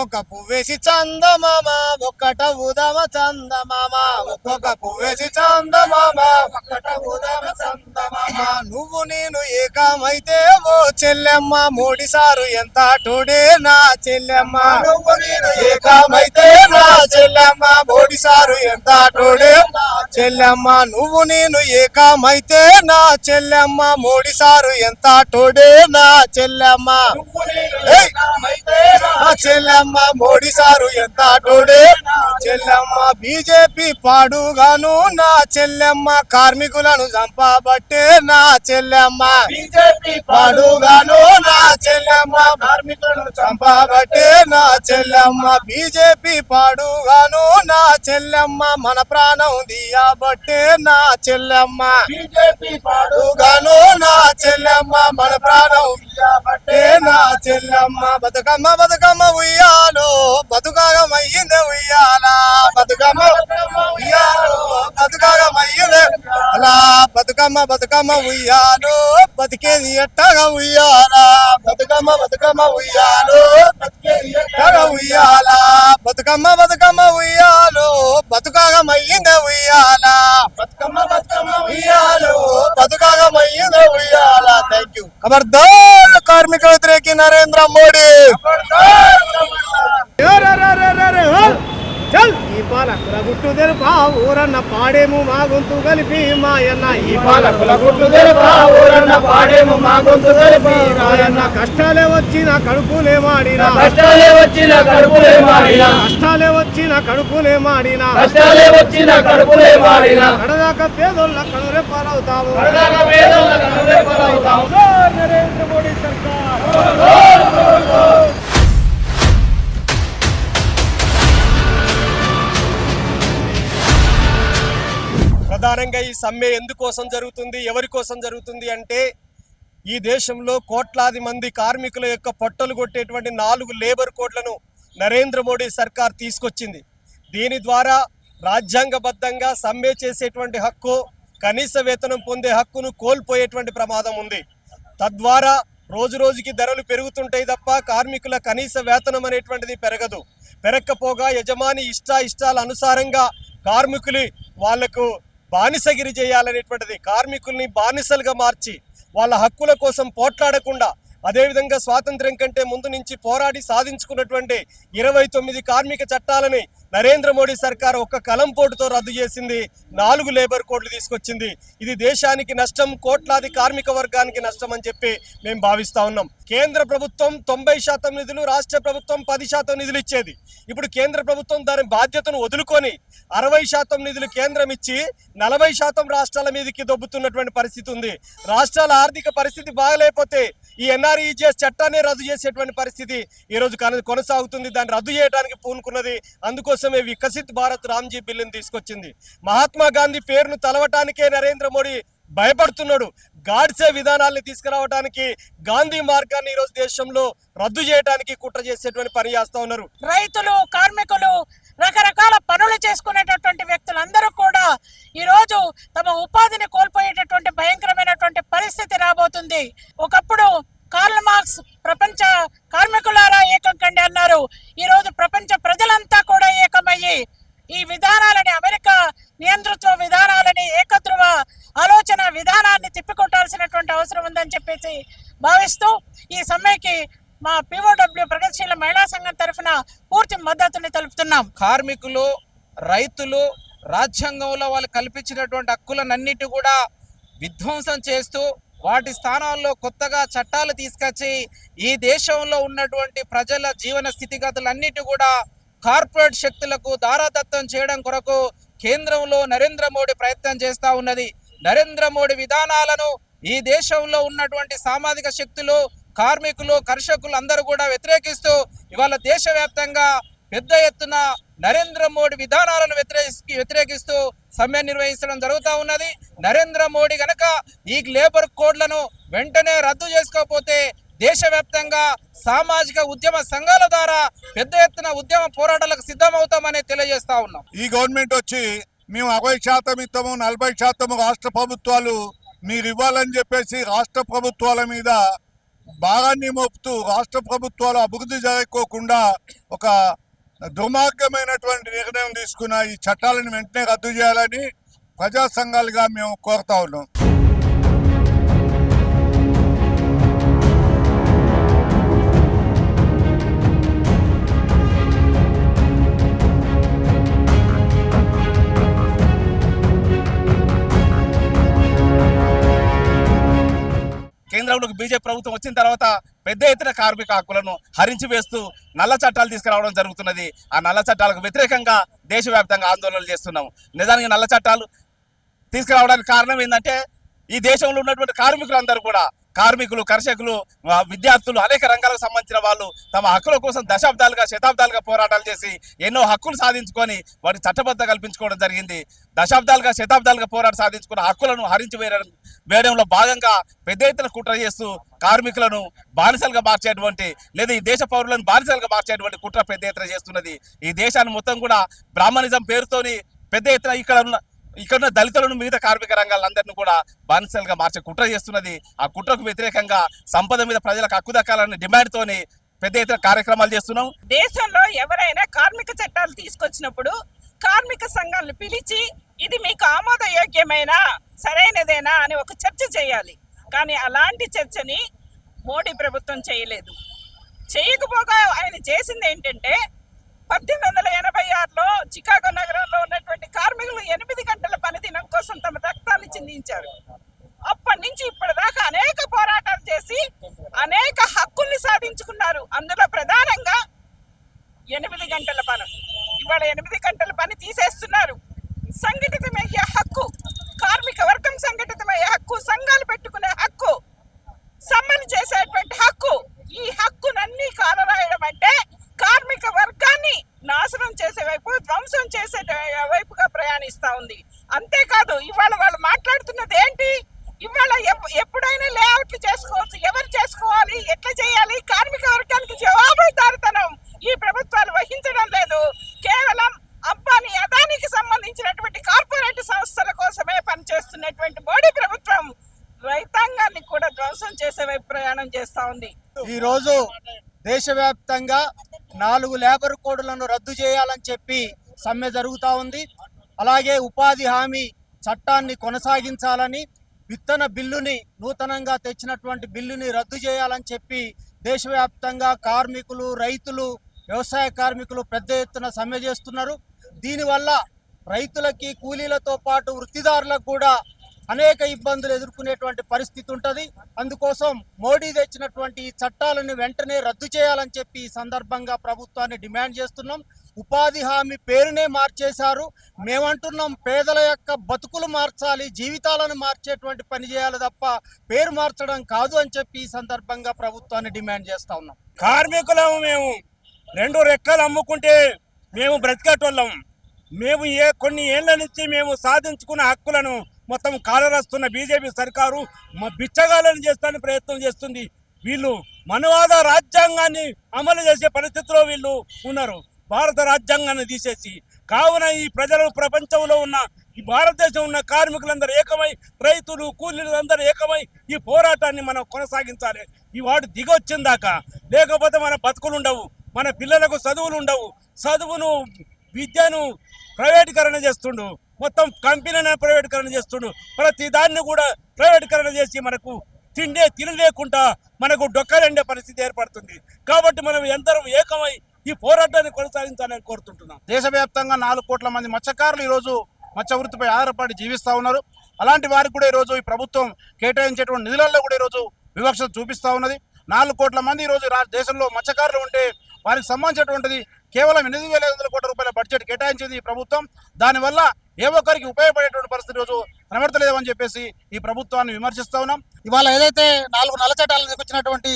ఒక్కొక్క పువ్వేసి చందమామ ఒక్కట ఉదమ చందమామ. ఒక్కొక్క పువ్వేసి చందమామ ఒక్కట ఉదమ చందమామ. నువ్వు నేను ఏకమైతే ఓ చెల్లెమ్మ మోడి సారు ఎంత టోడే నా చెల్లెమ్మ. నువ్వు నేను ఏకమైతే నా చెల్లెమ్మ మోడి సారు ఎంత టోడే నా చెల్లెమ్మ నువ్వు నేను ఏకమైతే నా చెల్లెమ్మ మోడి సారు ఎంత టోడే నా చెల్లెమ్మ! నా చెల్లెమ్మ మోడీ సారు ఎంత టోడే చెల్లెమ్మ. బీజేపీ పాడుగాను నా చెల్లెమ్మ కార్మికులను చంపబట్టే నా చెల్లెమ్మ. బీజేపీ పాడుగాను నా చెల్లెమ్మ కార్మికులను చంపబట్టే నా చెల్లెమ్మ. బీజేపీ పాడుగాను నా చెల్లెమ్మ మన ప్రాణం దియబట్టే నా చెల్లెమ్మ. బీజేపీ పాడుగాను నా చెల్లెమ్మ మన ప్రాణం దియబట్టే నా చెల్లెమ్మ. బతుకమ్మ బతుకమ్మ ఉయ్యాలో బతుకాగమయ్యిందే ఉయ్యాల. బతుకమ్మ ఉయ్యాలో బతుకాగమయ్యిందే అలా బతుకమ్మ బతుకమ్మ ఉయ్యాలో బతికేది ఎట్టగా ఉయ్యాల. బతుకమ్మ బతుకమ్మ ఉయ్యాలో బతికేది ఎట్టగా ఉయ్యాల. బతుకమ్మ బతుకమ్మ ఉయ్యాలో బతుకాగమయ్యిందే ఉయ్యాల. బతుకమ్మ బతుకమ్మ ఉయ్యాలో. బతుకాగమయ్యిందే ఉయ్యాల. థ్యాంక్ యూ ఖబర్దార్ కార్మిక వ్యతిరేకి నరేంద్ర మోడీ. చల్! ఈ పాలకుల గుట్టు తెరుపా ఊరన్న పాడేము మా గొంతు కలిపి మాయన్న ఈ పాలకుల గుట్టు తెరుపా ఊరన్న పాడేము మా గొంతు కలిపి మాయన్న. కష్టాలే వచ్చిన కడుపులే మాడిన. కష్టాలే వచ్చిన కడుపులే మాడిన. కష్టాలే వచ్చిన కడుపులే మాడిన. కష్టాలే వచ్చిన కడుపులే మాడిన. కడదాకా పేదోళ్ళ కనురే పాలవుతాము కడదాక పేదోళ్ళ కనురే పాలవుతాము. నరేంద్ర ముఖ్యంగా ఈ సమ్మె ఎందుకోసం జరుగుతుంది ఎవరి కోసం జరుగుతుంది అంటే ఈ దేశంలో కోట్లాది మంది కార్మికుల యొక్క పొట్టలు కొట్టేటువంటి నాలుగు లేబర్ కోడ్లను నరేంద్ర మోడీ సర్కార్ తీసుకొచ్చింది. దీని ద్వారా రాజ్యాంగబద్ధంగా సమ్మె చేసేటువంటి హక్కు కనీస వేతనం పొందే హక్కును కోల్పోయేటువంటి ప్రమాదం ఉంది. తద్వారా రోజు రోజుకి ధరలు పెరుగుతుంటాయి తప్ప కార్మికుల కనీస వేతనం అనేటువంటిది పెరగదు. పెరగకపోగా యజమాని ఇష్ట ఇష్టాల అనుసారంగా కార్మికులు వాళ్ళకు బానిసగిరి చేయాలనేటువంటిది కార్మికుల్ని బానిసలుగా మార్చి వాళ్ళ హక్కుల కోసం పోట్లాడకుండా అదేవిధంగా స్వాతంత్ర్యం కంటే ముందు నుంచి పోరాడి సాధించుకున్నటువంటి ఇరవై తొమ్మిది కార్మిక చట్టాలని నరేంద్ర మోడీ సర్కార్ ఒక్క కలం పోటుతో రద్దు చేసింది. నాలుగు లేబర్ కోడ్లు తీసుకొచ్చింది. ఇది దేశానికి నష్టం కోట్లాది కార్మిక వర్గానికి నష్టం అని చెప్పి మేము భావిస్తా ఉన్నాం. కేంద్ర ప్రభుత్వం తొంభై శాతం నిధులు రాష్ట్ర ప్రభుత్వం పది శాతం నిధులు ఇచ్చేది. ఇప్పుడు కేంద్ర ప్రభుత్వం దాని బాధ్యతను వదులుకొని అరవై శాతం నిధులు కేంద్రం ఇచ్చి నలభై శాతం రాష్ట్రాల మీదకి దొబ్బుతున్నటువంటి పరిస్థితి ఉంది. రాష్ట్రాల ఆర్థిక పరిస్థితి బాగలేకపోతే ఈ ఎన్ఆర్ఈజిఎస్ చట్టాన్ని రద్దు చేసేటువంటి పరిస్థితి ఈరోజు కొనసాగుతుంది. దాన్ని రద్దు చేయడానికి పూనుకున్నది అందుకోసమే వికసిత్ భారత్ రామ్జీ బిల్లుని తీసుకొచ్చింది. మహాత్మా గాంధీ పేరును తలవటానికే నరేంద్ర మోడీ భయపడుతున్నాడు. గాడ్సే విధానాల్ని తీసుకురావడానికి గాంధీ మార్గాన్ని ఈరోజు దేశంలో రద్దు చేయడానికి కుట్ర చేసేటువంటి పని చేస్తా ఉన్నారు. రైతులు కార్మికులు రకరకాల పనులు చేసుకునేటటువంటి వ్యక్తులందరూ కూడా ఈరోజు తమ ఉపాధిని కోల్పోయేటటువంటి భయంకరమైనటువంటి పరిస్థితి రాబోతుంది. ఒకప్పుడు కార్ల్ మార్క్స్ ప్రపంచ కార్మికులారా ఏకం కండి అన్నారు. ఈరోజు ప్రపంచ ప్రజలంతా కూడా ఏకమయ్యి ఈ విధానాలని అమెరికా నియంతృత్వ విధానాలని ఏకధ్రువ ఆలోచన విధానాన్ని తిప్పికొట్టాల్సినటువంటి అవసరం ఉందని చెప్పేసి భావిస్తూ ఈ సమ్మెకి మా పిఓడబ్ల్యూ ప్రగతిశీల మహిళా సంఘం తరఫున పూర్తి మద్దతుని తెలుపుతున్నాం. కార్మికులు రైతులు రాజ్యాంగంలో వాళ్ళు కల్పించినటువంటి హక్కులనన్నిటి కూడా విధ్వంసం చేస్తూ వాటి స్థానాల్లో కొత్తగా చట్టాలు తీసుకొచ్చి ఈ దేశంలో ఉన్నటువంటి ప్రజల జీవన స్థితిగతులన్నిటి కూడా కార్పొరేట్ శక్తులకు దారాదత్తం చేయడం కొరకు కేంద్రంలో నరేంద్ర మోడీ ప్రయత్నం చేస్తూ ఉన్నది. నరేంద్ర మోడీ విధానాలను ఈ దేశంలో ఉన్నటువంటి సామాజిక శక్తులు కార్మికులు కర్షకులు అందరూ కూడా వ్యతిరేకిస్తూ ఇవాళ దేశవ్యాప్తంగా పెద్ద ఎత్తున నరేంద్ర మోడీ విధానాలను వ్యతిరేకి వ్యతిరేకిస్తూ సమ్మె నిర్వహించడం జరుగుతూ ఉన్నది. నరేంద్ర మోడీ గనక ఈ లేబర్ కోడ్లను వెంటనే రద్దు చేసుకోకపోతే దేశవ్యాప్తంగా సామాజిక ఉద్యమ సంఘాల ద్వారా పెద్ద ఎత్తున ఉద్యమ పోరాటాలకు సిద్ధమవుతామని తెలియజేస్తా ఉన్నాం. ఈ గవర్నమెంట్ వచ్చి మేము అరవై శాతం ఇస్తాము నలభై శాతం రాష్ట్ర ప్రభుత్వాలు మీరు ఇవ్వాలని చెప్పేసి రాష్ట్ర ప్రభుత్వాల మీద భాగాన్ని మోపుతూ రాష్ట్ర ప్రభుత్వాలు అభివృద్ధి జరగకోకుండా ఒక దుర్మార్గమైనటువంటి నిర్ణయం తీసుకున్న ఈ చట్టాలను వెంటనే రద్దు చేయాలని ప్రజా సంఘాలుగా మేము కోరుతా ఉన్నాం. కేంద్రంలోకి బీజేపీ ప్రభుత్వం వచ్చిన తర్వాత పెద్ద ఎత్తున కార్మిక హక్కులను హరించి వేస్తూ నల్ల చట్టాలు తీసుకురావడం జరుగుతున్నది. ఆ నల్ల చట్టాలకు వ్యతిరేకంగా దేశవ్యాప్తంగా ఆందోళనలు చేస్తున్నాము నిజానికి నల్ల చట్టాలు తీసుకురావడానికి కారణం ఏంటంటే ఈ దేశంలో ఉన్నటువంటి కార్మికులందరూ కూడా కార్మికులు కర్షకులు విద్యార్థులు అనేక రంగాలకు సంబంధించిన వాళ్ళు తమ హక్కుల కోసం దశాబ్దాలుగా శతాబ్దాలుగా పోరాటాలు చేసి ఎన్నో హక్కులు సాధించుకొని వాటి చట్టబద్ధ కల్పించుకోవడం జరిగింది. దశాబ్దాలుగా శతాబ్దాలుగా పోరాటం సాధించుకున్న హక్కులను హరించి వేయడం వేయడంలో భాగంగా పెద్ద ఎత్తున కుట్ర చేస్తూ కార్మికులను బానిసలుగా మార్చేటువంటి లేదా ఈ దేశ పౌరులను బానిసలుగా మార్చేటువంటి కుట్ర పెద్ద ఎత్తున చేస్తున్నది. ఈ దేశాన్ని మొత్తం కూడా బ్రాహ్మణిజం పేరుతోని పెద్ద ఎత్తున ఇక్కడ ఉన్న ఇక్కడ ఉన్న దళితులను మిగతా కార్మిక రంగాలందరినీ కూడా బానిసలుగా మార్చే కుట్ర చేస్తున్నది. ఆ కుట్రకు వ్యతిరేకంగా సంపద మీద ప్రజలకు హక్కు దక్కాలనే డిమాండ్ తోని పెద్ద ఎత్తున కార్యక్రమాలు చేస్తున్నాం. దేశంలో ఎవరైనా కార్మిక చట్టాలు తీసుకొచ్చినప్పుడు కార్మిక సంఘాలను పిలిచి ఇది మీకు ఆమోదయోగ్యమైన? సరైనదేనా? అని ఒక చర్చ చేయాలి. కానీ అలాంటి చర్చని మోడీ ప్రభుత్వం చేయలేదు. చేయకపోగా ఆయన చేసింది ఏంటంటే పద్దెనిమిది వందల ఎనభై ఆరులో చికాగో నగరంలో ఉన్నటువంటి కార్మికులు ఎనిమిది గంటల పనిదినం కోసం తమ రక్తాన్ని చిందించారు. అప్పటి నుంచి ఇప్పటిదాకా అనేక పోరాటాలు చేసి అనేక హక్కుల్ని సాధించుకున్నారు. అందులో ప్రధానంగా ఎనిమిది గంటల పని. ఇవాళ ఎనిమిది గంటల పని తీసేస్తున్నారు. సంఘటితమయ్యే హక్కు కార్మిక వర్గం సంఘటితమయ్యే హక్కు సంఘాలు పెట్టుకునే హక్కు సమ్మని చేసేటువంటి హక్కు ఈ హక్కునన్నీ కాలరాయడం అంటే కార్మిక వర్గాన్ని నాశనం చేసే వైపు ధ్వంసం చేసే వైపుగా ప్రయాణిస్తా ఉంది. అంతేకాదు ఇవాళ వాళ్ళు మాట్లాడుతున్నది ఏంటి? ఇవాళ ఎప్పుడైనా లేఅవుట్లు చేసుకోవచ్చు. ఎవరు చేసుకోవాలి? ఎట్లా చేయాలి? కార్మిక వర్గానికి జవాబుదారితనం ఈ ప్రభుత్వాలు వహించడం లేదు. కేవలం అంబానీ అదానికి సంబంధించినటువంటి కార్పొరేట్ సంస్థల కోసమే పనిచేస్తున్నటువంటి మోడీ ప్రభుత్వం రైతాంగాన్ని కూడా ధ్వంసం చేసే వైపు ప్రయాణం చేస్తా ఉంది. ఈ రోజు దేశవ్యాప్తంగా నాలుగు లేబర్ కోడ్లను రద్దు చేయాలని చెప్పి సమ్మె జరుగుతూ ఉంది. అలాగే ఉపాధి హామీ చట్టాన్ని కొనసాగించాలని విత్తన బిల్లుని నూతనంగా తెచ్చినటువంటి బిల్లుని రద్దు చేయాలని చెప్పి దేశవ్యాప్తంగా కార్మికులు రైతులు వ్యవసాయ కార్మికులు పెద్ద ఎత్తున సమ్మె చేస్తున్నారు. దీనివల్ల రైతులకి కూలీలతో పాటు వృత్తిదారులకు కూడా అనేక ఇబ్బందులు ఎదుర్కొనేటువంటి పరిస్థితి ఉంటుంది. అందుకోసం మోడీ తెచ్చినటువంటి చట్టాలను వెంటనే రద్దు చేయాలని చెప్పి ఈ సందర్భంగా ప్రభుత్వాన్ని డిమాండ్ చేస్తున్నాం. ఉపాధి హామీ పేరునే మార్చేశారు. మేమంటున్నాం పేదల యొక్క బతుకులు మార్చాలి జీవితాలను మార్చేటువంటి పని చేయాలి తప్ప పేరు మార్చడం కాదు అని చెప్పి ఈ సందర్భంగా ప్రభుత్వాన్ని డిమాండ్ చేస్తా ఉన్నాం. కార్మికులము మేము రెండు రెక్కలు అమ్ముకుంటే మేము బ్రతికేటోళ్ళం. మేము ఏ కొన్ని ఏళ్ళ నుంచి మేము సాధించుకున్న హక్కులను మొత్తం కాలరాస్తున్న బీజేపీ సర్కారు మా బిచ్చగాలను చేస్తానికి ప్రయత్నం చేస్తుంది. వీళ్ళు మనవాద రాజ్యాంగాన్ని అమలు చేసే పరిస్థితిలో వీళ్ళు ఉన్నారు. భారత రాజ్యాంగాన్ని తీసేసి. కావున ఈ ప్రజలు ప్రపంచంలో ఉన్న ఈ భారతదేశం ఉన్న కార్మికులందరూ ఏకమై రైతులు కూలీలు అందరూ ఏకమై ఈ పోరాటాన్ని మనం కొనసాగించాలి. ఈ వాడు దిగొచ్చిందాక. లేకపోతే మన బతుకులు ఉండవు మన పిల్లలకు చదువులు ఉండవు చదువును విద్యను ప్రైవేటీకరణ చేస్తుండు. మొత్తం కంపెనీలను ప్రైవేటీకరణ చేస్తుండు. ప్రతి దాన్ని కూడా ప్రైవేటీకరణ చేసి మనకు తిండే తిని లేకుండా మనకు డొక్కలండే పరిస్థితి ఏర్పడుతుంది. కాబట్టి మనం ఎందరం ఏకమై ఈ పోరాటాన్ని కొనసాగించాలని కోరుతుంటున్నాం. దేశవ్యాప్తంగా నాలుగు కోట్ల మంది మత్స్యకారులు ఈరోజు మత్స్య వృత్తిపై ఆధారపడి జీవిస్తూ ఉన్నారు. అలాంటి వారికి కూడా ఈరోజు ఈ ప్రభుత్వం కేటాయించేటువంటి నిధులలో కూడా ఈరోజు వివక్ష చూపిస్తూ ఉన్నది. నాలుగు కోట్ల మంది ఈరోజు రా- దేశంలో మత్స్యకారులు ఉంటే వారికి సంబంధించినటువంటిది కేవలం ఎనిమిది వేల ఐదు వందల కోట్ల రూపాయల బడ్జెట్ కేటాయించింది ఈ ప్రభుత్వం. దానివల్ల ఏ ఒక్కరికి ఉపయోగపడేటువంటి పరిస్థితి రోజు కనబడతలేదని చెప్పేసి ఈ ప్రభుత్వాన్ని విమర్శిస్తా ఉన్నాం. ఇవాళ ఏదైతే నాలుగు నల్ల చట్టాలు తీసుకొచ్చినటువంటి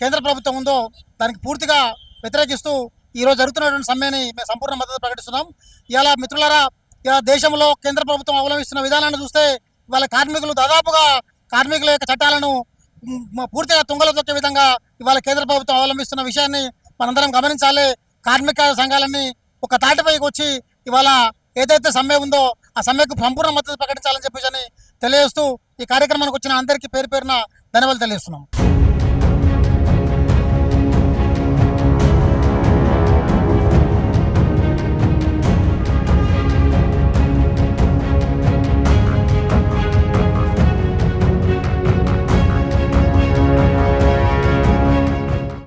కేంద్ర ప్రభుత్వం ఉందో దానికి పూర్తిగా వ్యతిరేకిస్తూ ఈరోజు జరుగుతున్నటువంటి సమ్మెని మేము సంపూర్ణ మద్దతు ప్రకటిస్తున్నాం. ఇవాళ మిత్రులారా ఇలా దేశంలో కేంద్ర ప్రభుత్వం అవలంబిస్తున్న విధానాన్ని చూస్తే ఇవాళ కార్మికులు దాదాపుగా కార్మికుల యొక్క చట్టాలను పూర్తిగా తుంగలో తొక్కే విధంగా ఇవాళ కేంద్ర ప్రభుత్వం అవలంబిస్తున్న విషయాన్ని మనందరం గమనించాలి. కార్మిక సంఘాలన్నీ ఒక తాటిపైకి వచ్చి ఇవాళ ఏదైతే సమ్మె ఉందో ఆ సమ్మెకు సంపూర్ణ మద్దతు ప్రకటించాలని చెప్పేసి అని తెలియజేస్తూ ఈ కార్యక్రమానికి వచ్చిన అందరికీ పేరు పేరున ధన్యవాదాలు తెలియజేస్తున్నాం.